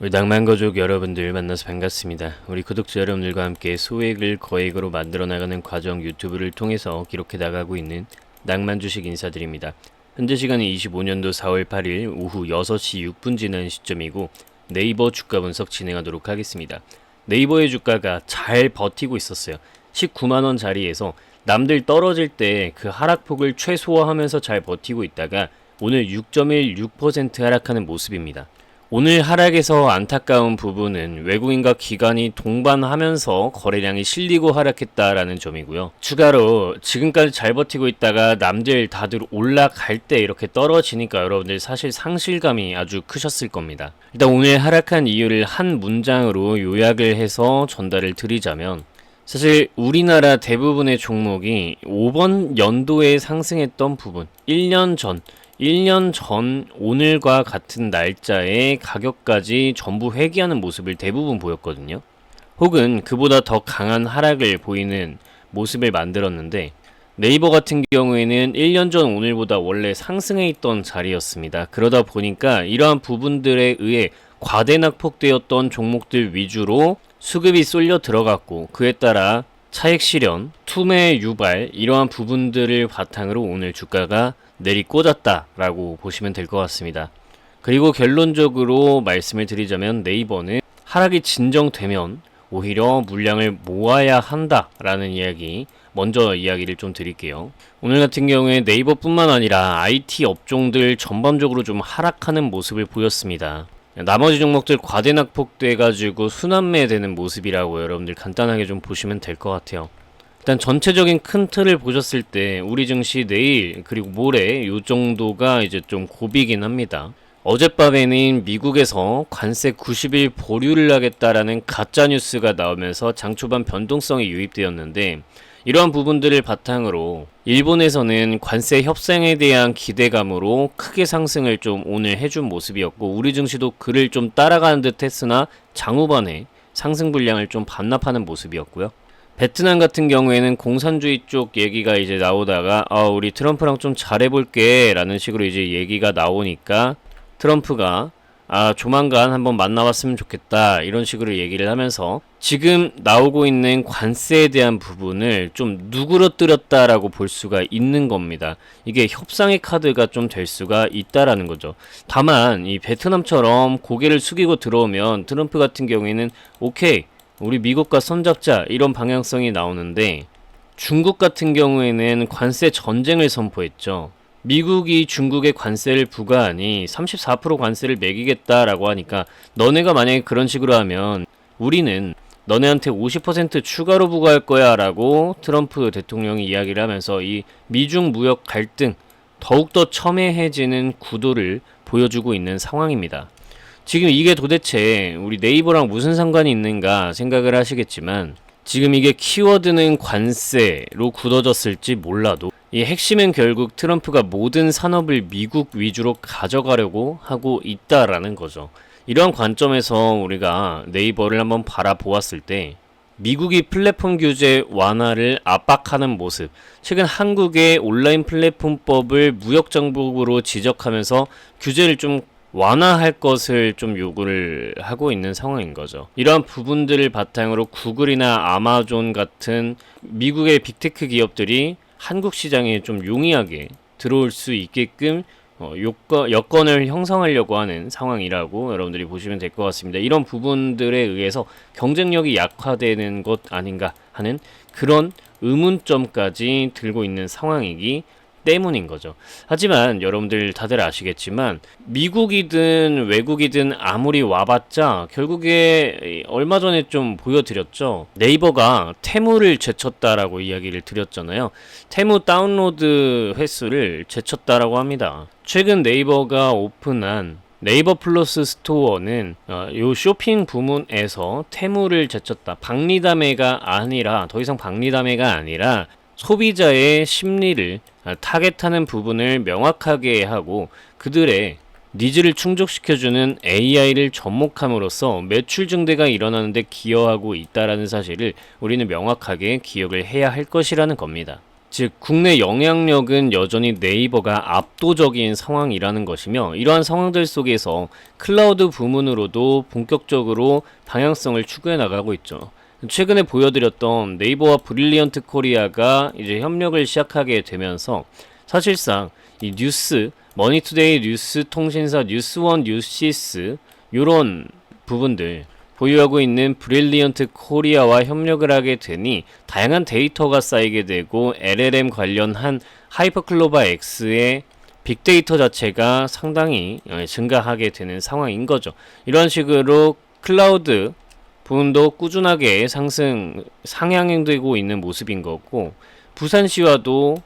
우리 낭만가족 여러분들 만나서 반갑습니다. 우리 구독자 여러분들과 함께 소액을 거액으로 만들어 나가는 과정 유튜브를 통해서 기록해 나가고 있는 낭만 주식 인사드립니다. 현재 시간이 25년도 4월 8일 오후 6시 6분 지난 시점이고 네이버 주가 분석 진행하도록 하겠습니다. 네이버의 주가가 잘 버티고 있었어요. 19만 원 자리에서 남들 떨어질 때 그 하락폭을 최소화하면서 잘 버티고 있다가 오늘 6.16% 하락하는 모습입니다. 오늘 하락에서 안타까운 부분은 외국인과 기관이 동반하면서 거래량이 실리고 하락했다라는 점이고요. 추가로 지금까지 잘 버티고 있다가 남들 다들 올라갈 때 이렇게 떨어지니까 여러분들 사실 상실감이 아주 크셨을 겁니다. 일단 오늘 하락한 이유를 한 문장으로 요약을 해서 전달을 드리자면 사실 우리나라 대부분의 종목이 5번 연도에 상승했던 부분, 1년 전 1년 전 오늘과 같은 날짜에 가격까지 전부 회귀하는 모습을 대부분 보였거든요. 혹은 그보다 더 강한 하락을 보이는 모습을 만들었는데 네이버 같은 경우에는 1년 전 오늘보다 원래 상승해 있던 자리였습니다. 그러다 보니까 이러한 부분들에 의해 과대낙폭되었던 종목들 위주로 수급이 쏠려 들어갔고 그에 따라 차익 실현, 투매 유발 이러한 부분들을 바탕으로 오늘 주가가 내리꽂았다라고 보시면 될 것 같습니다. 그리고 결론적으로 말씀을 드리자면 네이버는 하락이 진정되면 오히려 물량을 모아야 한다라는 이야기 먼저 이야기를 좀 드릴게요. 오늘 같은 경우에 네이버뿐만 아니라 IT 업종들 전반적으로 좀 하락하는 모습을 보였습니다. 나머지 종목들 과대 낙폭돼 가지고 순환매되는 모습이라고 여러분들 간단하게 좀 보시면 될 것 같아요. 일단 전체적인 큰 틀을 보셨을 때 우리 증시 내일 그리고 모레 요 정도가 이제 좀 고비긴 합니다. 어젯밤에는 미국에서 관세 90일 보류를 하겠다라는 가짜 뉴스가 나오면서 장 초반 변동성이 유입되었는데 이러한 부분들을 바탕으로 일본에서는 관세 협상에 대한 기대감으로 크게 상승을 좀 오늘 해준 모습이었고 우리 증시도 그를 좀 따라가는 듯 했으나 장후반에 상승 분량을 좀 반납하는 모습이었고요. 베트남 같은 경우에는 공산주의 쪽 얘기가 이제 나오다가 아 우리 트럼프랑 좀 잘해볼게 라는 식으로 이제 얘기가 나오니까 트럼프가 아 조만간 한번 만나봤으면 좋겠다 이런 식으로 얘기를 하면서 지금 나오고 있는 관세에 대한 부분을 좀 누그러뜨렸다라고 볼 수가 있는 겁니다. 이게 협상의 카드가 좀 될 수가 있다라는 거죠. 다만 이 베트남처럼 고개를 숙이고 들어오면 트럼프 같은 경우에는 오케이 우리 미국과 손잡자 이런 방향성이 나오는데 중국 같은 경우에는 관세 전쟁을 선포했죠. 미국이 중국에 관세를 부과하니 34% 관세를 매기겠다라고 하니까 너네가 만약에 그런 식으로 하면 우리는 너네한테 50% 추가로 부과할 거야 라고 트럼프 대통령이 이야기를 하면서 이 미중 무역 갈등 더욱더 첨예해지는 구도를 보여주고 있는 상황입니다. 지금 이게 도대체 우리 네이버랑 무슨 상관이 있는가 생각을 하시겠지만 지금 이게 키워드는 관세로 굳어졌을지 몰라도 이 핵심은 결국 트럼프가 모든 산업을 미국 위주로 가져가려고 하고 있다라는 거죠. 이러한 관점에서 우리가 네이버를 한번 바라보았을 때 미국이 플랫폼 규제 완화를 압박하는 모습, 최근 한국의 온라인 플랫폼법을 무역 정복으로 지적하면서 규제를 좀 완화할 것을 좀 요구를 하고 있는 상황인 거죠. 이러한 부분들을 바탕으로 구글이나 아마존 같은 미국의 빅테크 기업들이 한국 시장에 좀 용이하게 들어올 수 있게끔 어, 요건, 여건을 형성하려고 하는 상황이라고 여러분들이 보시면 될 것 같습니다. 이런 부분들에 의해서 경쟁력이 약화되는 것 아닌가 하는 그런 의문점까지 들고 있는 상황이기 때문인 거죠. 하지만 여러분들 다들 아시겠지만 미국이든 외국이든 아무리 와봤자 결국에 얼마 전에 좀 보여드렸죠. 네이버가 테무를 제쳤다라고 이야기를 드렸잖아요. 테무 다운로드 횟수를 제쳤다라고 합니다. 최근 네이버가 오픈한 네이버 플러스 스토어는 어, 요 쇼핑 부문에서 테무를 제쳤다. 박리담회가 아니라 더 이상 박리담회가 아니라 소비자의 심리를 타겟하는 부분을 명확하게 하고 그들의 니즈를 충족시켜주는 AI를 접목함으로써 매출 증대가 일어나는데 기여하고 있다라는 사실을 우리는 명확하게 기억을 해야 할 것이라는 겁니다. 즉 국내 영향력은 여전히 네이버가 압도적인 상황이라는 것이며 이러한 상황들 속에서 클라우드 부문으로도 본격적으로 방향성을 추구해 나가고 있죠. 최근에 보여드렸던 네이버와 브릴리언트 코리아가 이제 협력을 시작하게 되면서 사실상 이 뉴스 머니투데이 뉴스 통신사 뉴스원 뉴시스 요런 부분들 보유하고 있는 브릴리언트 코리아와 협력을 하게 되니 다양한 데이터가 쌓이게 되고 LLM 관련한 하이퍼클로바 X의 빅데이터 자체가 상당히 어, 증가하게 되는 상황인 거죠. 이런 식으로 클라우드 부분도 꾸준하게 상승 상향되고 있는 모습인 거고 부산시와도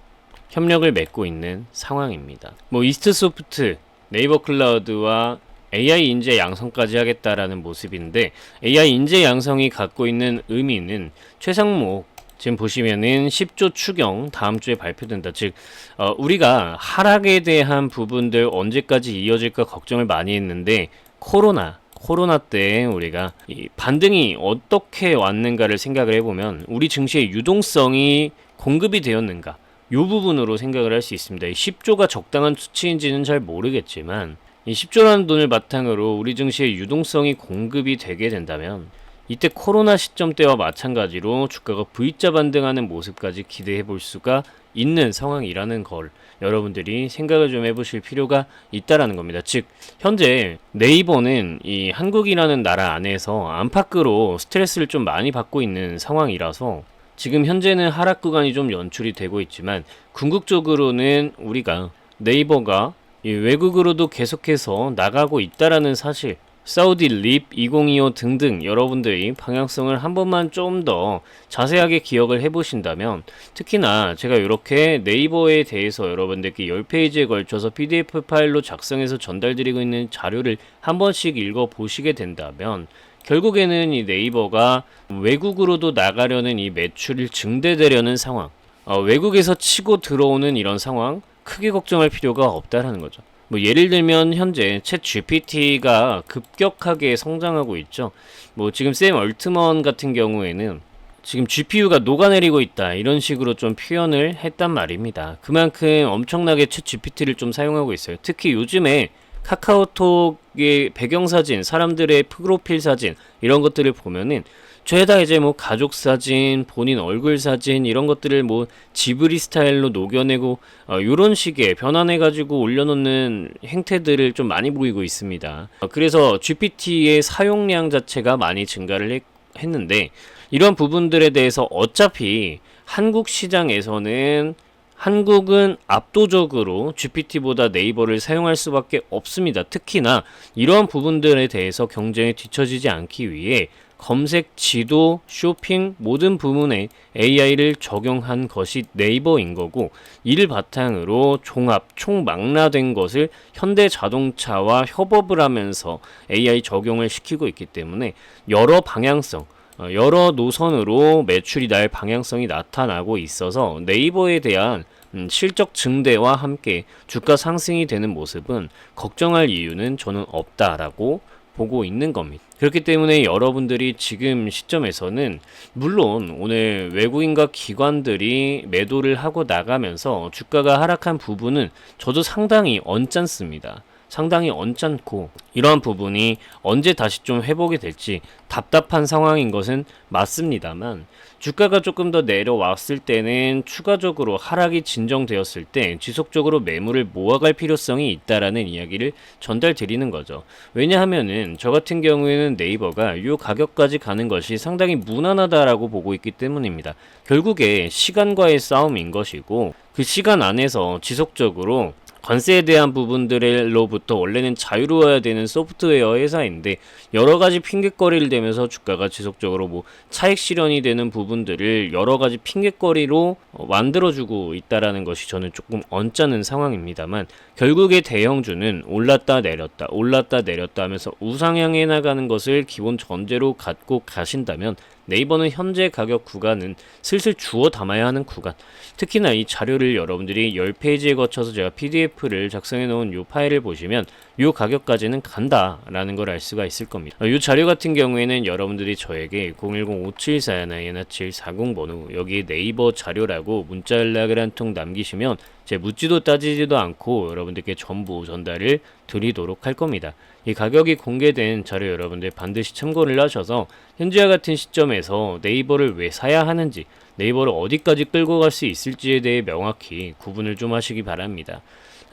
협력을 맺고 있는 상황입니다. 뭐 이스트소프트, 네이버 클라우드와 AI 인재 양성까지 하겠다라는 모습인데 AI 인재 양성이 갖고 있는 의미는 최상목 지금 보시면은 10조 추경 다음 주에 발표된다. 즉 어, 우리가 하락에 대한 부분들 언제까지 이어질까 걱정을 많이 했는데 코로나 코로나 때 우리가 이 반등이 어떻게 왔는가를 생각을 해보면 우리 증시의 유동성이 공급이 되었는가 이 부분으로 생각을 할 수 있습니다. 이 10조가 적당한 수치인지는 잘 모르겠지만 이 10조라는 돈을 바탕으로 우리 증시의 유동성이 공급이 되게 된다면 이때 코로나 시점 때와 마찬가지로 주가가 V자 반등하는 모습까지 기대해 볼 수가 있는 상황이라는 걸 여러분들이 생각을 좀 해보실 필요가 있다라는 겁니다. 즉 현재 네이버는 이 한국이라는 나라 안에서 안팎으로 스트레스를 좀 많이 받고 있는 상황이라서 지금 현재는 하락 구간이 좀 연출이 되고 있지만 궁극적으로는 우리가 네이버가 이 외국으로도 계속해서 나가고 있다라는 사실 사우디 립 2025 등등 여러분들이 방향성을 한 번만 좀 더 자세하게 기억을 해보신다면 특히나 제가 이렇게 네이버에 대해서 여러분들께 10페이지에 걸쳐서 PDF 파일로 작성해서 전달드리고 있는 자료를 한 번씩 읽어 보시게 된다면 결국에는 이 네이버가 외국으로도 나가려는 이 매출을 증대되려는 상황 어, 외국에서 치고 들어오는 이런 상황 크게 걱정할 필요가 없다라는 거죠. 뭐 예를 들면 현재 챗 GPT가 급격하게 성장하고 있죠. 뭐 지금 샘 얼트먼 같은 경우에는 지금 GPU가 녹아내리고 있다 이런 식으로 좀 표현을 했단 말입니다. 그만큼 엄청나게 챗 GPT를 좀 사용하고 있어요. 특히 요즘에 카카오톡의 배경 사진, 사람들의 프로필 사진 이런 것들을 보면은 죄다 이제 뭐 가족 사진, 본인 얼굴 사진 이런 것들을 뭐 지브리 스타일로 녹여내고 어, 이런 식의 변환해 가지고 올려놓는 행태들을 좀 많이 보이고 있습니다. 어, 그래서 GPT의 사용량 자체가 많이 증가를 했, 했는데 이런 부분들에 대해서 어차피 한국 시장에서는 한국은 압도적으로 GPT보다 네이버를 사용할 수밖에 없습니다. 특히나 이러한 부분들에 대해서 경쟁에 뒤처지지 않기 위해 검색, 지도, 쇼핑 모든 부문에 AI를 적용한 것이 네이버인 거고 이를 바탕으로 종합, 총망라된 것을 현대 자동차와 협업을 하면서 AI 적용을 시키고 있기 때문에 여러 방향성, 어, 여러 노선으로 매출이 날 방향성이 나타나고 있어서 네이버에 대한 음, 실적 증대와 함께 주가 상승이 되는 모습은 걱정할 이유는 저는 없다라고 보고 있는 겁니다. 그렇기 때문에 여러분들이 지금 시점에서는 물론 오늘 외국인과 기관들이 매도를 하고 나가면서 주가가 하락한 부분은 저도 상당히 언짢습니다. 상당히 언짢고 이러한 부분이 언제 다시 좀 회복이 될지 답답한 상황인 것은 맞습니다만 주가가 조금 더 내려왔을 때는 추가적으로 하락이 진정되었을 때 지속적으로 매물을 모아갈 필요성이 있다라는 이야기를 전달 드리는 거죠. 왜냐하면은 저 같은 경우에는 네이버가 이 가격까지 가는 것이 상당히 무난하다라고 보고 있기 때문입니다. 결국에 시간과의 싸움인 것이고 그 시간 안에서 지속적으로 관세에 대한 부분들로부터 원래는 자유로워야 되는 소프트웨어 회사인데 여러 가지 핑계거리를 대면서 주가가 지속적으로 뭐 차익 실현이 되는 부분들을 여러 가지 핑계거리로 어, 만들어주고 있다라는 것이 저는 조금 언짢은 상황입니다만 결국에 대형주는 올랐다 내렸다 올랐다 내렸다 하면서 우상향해 나가는 것을 기본 전제로 갖고 가신다면 네이버는 현재 가격 구간은 슬슬 주워 담아야 하는 구간. 특히나 이 자료를 여러분들이 10페이지에 거쳐서 제가 PDF를 작성해 놓은 이 파일을 보시면 이 가격까지는 간다라는 걸 알 수가 있을 겁니다. 어, 이 자료 같은 경우에는 여러분들이 저에게 010-5741-4140 번호 여기 네이버 자료라고 문자 연락을 한 통 남기시면 제 묻지도 따지지도 않고 여러분들께 전부 전달을 드리도록 할 겁니다. 이 가격이 공개된 자료 여러분들 반드시 참고를 하셔서 현재와 같은 시점에서 네이버를 왜 사야 하는지 네이버를 어디까지 끌고 갈 수 있을지에 대해 명확히 구분을 좀 하시기 바랍니다.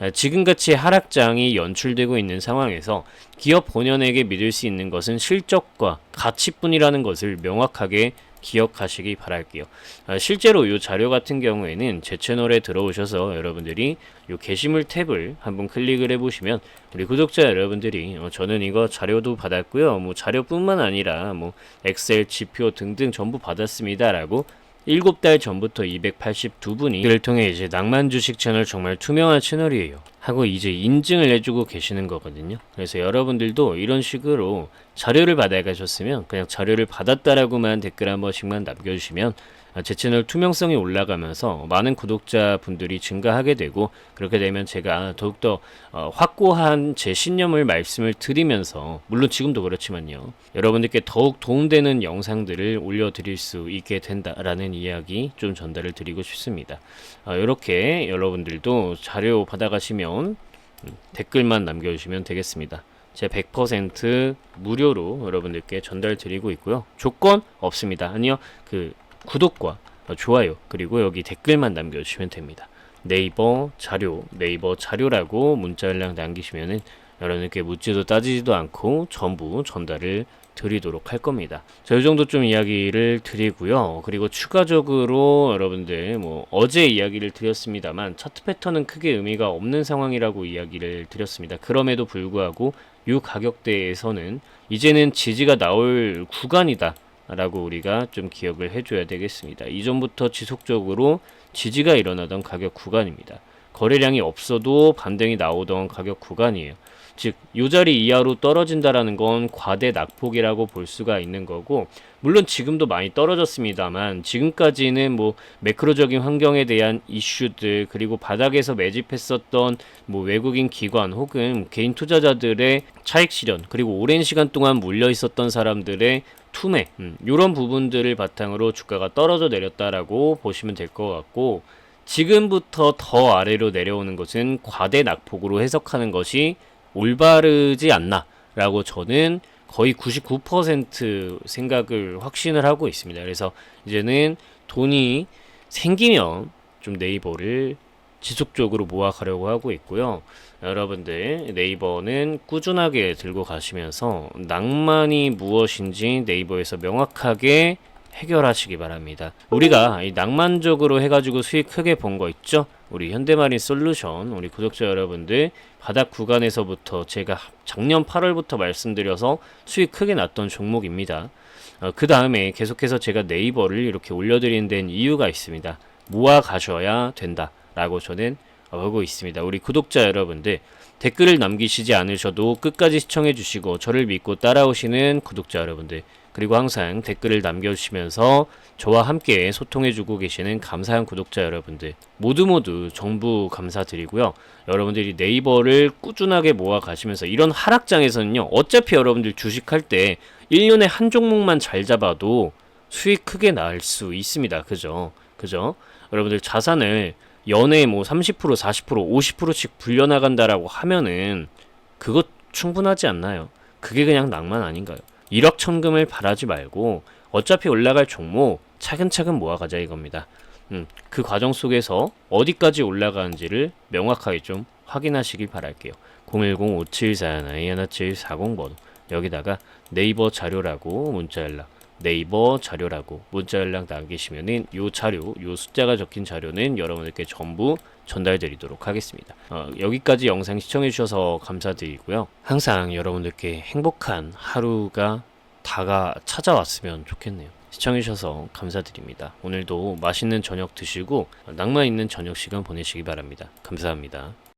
아, 지금같이 하락장이 연출되고 있는 상황에서 기업 본연에게 믿을 수 있는 것은 실적과 가치뿐이라는 것을 명확하게 기억하시기 바랄게요. 아, 실제로 이 자료 같은 경우에는 제 채널에 들어오셔서 여러분들이 이 게시물 탭을 한번 클릭을 해보시면 우리 구독자 여러분들이 어, 저는 이거 자료도 받았고요. 뭐 자료뿐만 아니라 뭐 엑셀, 지표 등등 전부 받았습니다라고 일곱 달 전부터 282분이 이를 통해 이제 낭만 주식 채널 정말 투명한 채널이에요. 하고 이제 인증을 해주고 계시는 거거든요. 그래서 여러분들도 이런 식으로 자료를 받아 가셨으면 그냥 자료를 받았다라고만 댓글 한 번씩만 남겨주시면 아, 제 채널 투명성이 올라가면서 많은 구독자 분들이 증가하게 되고 그렇게 되면 제가 더욱더 어, 확고한 제 신념을 말씀을 드리면서 물론 지금도 그렇지만요 여러분들께 더욱 도움되는 영상들을 올려드릴 수 있게 된다라는 이야기 좀 전달을 드리고 싶습니다 어, 이렇게 여러분들도 자료 받아가시면 음, 댓글만 남겨주시면 되겠습니다. 제 100% 무료로 여러분들께 전달 드리고 있고요. 조건 없습니다. 아니요. 그 구독과 좋아요 그리고 여기 댓글만 남겨주시면 됩니다. 네이버 자료 네이버 자료라고 문자 연락 남기시면은 여러분께 묻지도 따지지도 않고 전부 전달을 드리도록 할 겁니다. 자, 이 정도 좀 이야기를 드리고요. 그리고 추가적으로 여러분들 뭐 어제 이야기를 드렸습니다만 차트 패턴은 크게 의미가 없는 상황이라고 이야기를 드렸습니다. 그럼에도 불구하고 이 가격대에서는 이제는 지지가 나올 구간이다. 라고 우리가 좀 기억을 해줘야 되겠습니다. 이전부터 지속적으로 지지가 일어나던 가격 구간입니다. 거래량이 없어도 반등이 나오던 가격 구간이에요. 즉, 이 자리 이하로 떨어진다라는 건 과대 낙폭이라고 볼 수가 있는 거고, 물론 지금도 많이 떨어졌습니다만, 지금까지는 뭐 매크로적인 환경에 대한 이슈들, 그리고 바닥에서 매집했었던 뭐 외국인 기관 혹은 개인 투자자들의 차익 실현, 그리고 오랜 시간 동안 물려 있었던 사람들의 투매, 음, 이런 부분들을 바탕으로 주가가 떨어져 내렸다라고 보시면 될 것 같고, 지금부터 더 아래로 내려오는 것은 과대 낙폭으로 해석하는 것이 올바르지 않나라고 저는 거의 99% 생각을 확신을 하고 있습니다. 그래서 이제는 돈이 생기면 좀 네이버를 지속적으로 모아가려고 하고 있고요. 여러분들 네이버는 꾸준하게 들고 가시면서 낭만이 무엇인지 네이버에서 명확하게 해결하시기 바랍니다. 우리가 이 낭만적으로 해가지고 수익 크게 본 거 있죠? 우리 현대마린 솔루션, 우리 구독자 여러분들 바닥 구간에서부터 제가 작년 8월부터 말씀드려서 수익 크게 났던 종목입니다. 어, 그 다음에 계속해서 제가 네이버를 이렇게 올려드리는 데는 이유가 있습니다. 모아 가셔야 된다 라고 저는 보고 있습니다. 우리 구독자 여러분들 댓글을 남기시지 않으셔도 끝까지 시청해 주시고 저를 믿고 따라오시는 구독자 여러분들 그리고 항상 댓글을 남겨주시면서 저와 함께 소통해 주고 계시는 감사한 구독자 여러분들 모두 모두 정부 감사드리고요. 여러분들이 네이버를 꾸준하게 모아 가시면서 이런 하락장에서는요. 어차피 여러분들 주식할 때 1년에 한 종목만 잘 잡아도 수익 크게 날 수 있습니다. 그죠? 그죠? 여러분들 자산을 연에 뭐 30%, 40%, 50%씩 불려나간다라고 하면은 그것 충분하지 않나요? 그게 그냥 낭만 아닌가요? 1억 천금을 바라지 말고 어차피 올라갈 종목 차근차근 모아가자 이겁니다. 음, 그 과정 속에서 어디까지 올라가는지를 명확하게 좀 확인하시길 바랄게요. 010-5741-1740번 여기다가 네이버 자료라고 문자 연락 네이버 자료라고 문자 연락 남기시면은 요 자료, 요 숫자가 적힌 자료는 여러분들께 전부 전달드리도록 하겠습니다. 어, 여기까지 영상 시청해 주셔서 감사드리고요. 항상 여러분들께 행복한 하루가 다가 찾아왔으면 좋겠네요. 시청해 주셔서 감사드립니다. 오늘도 맛있는 저녁 드시고 낭만 있는 저녁 시간 보내시기 바랍니다. 감사합니다.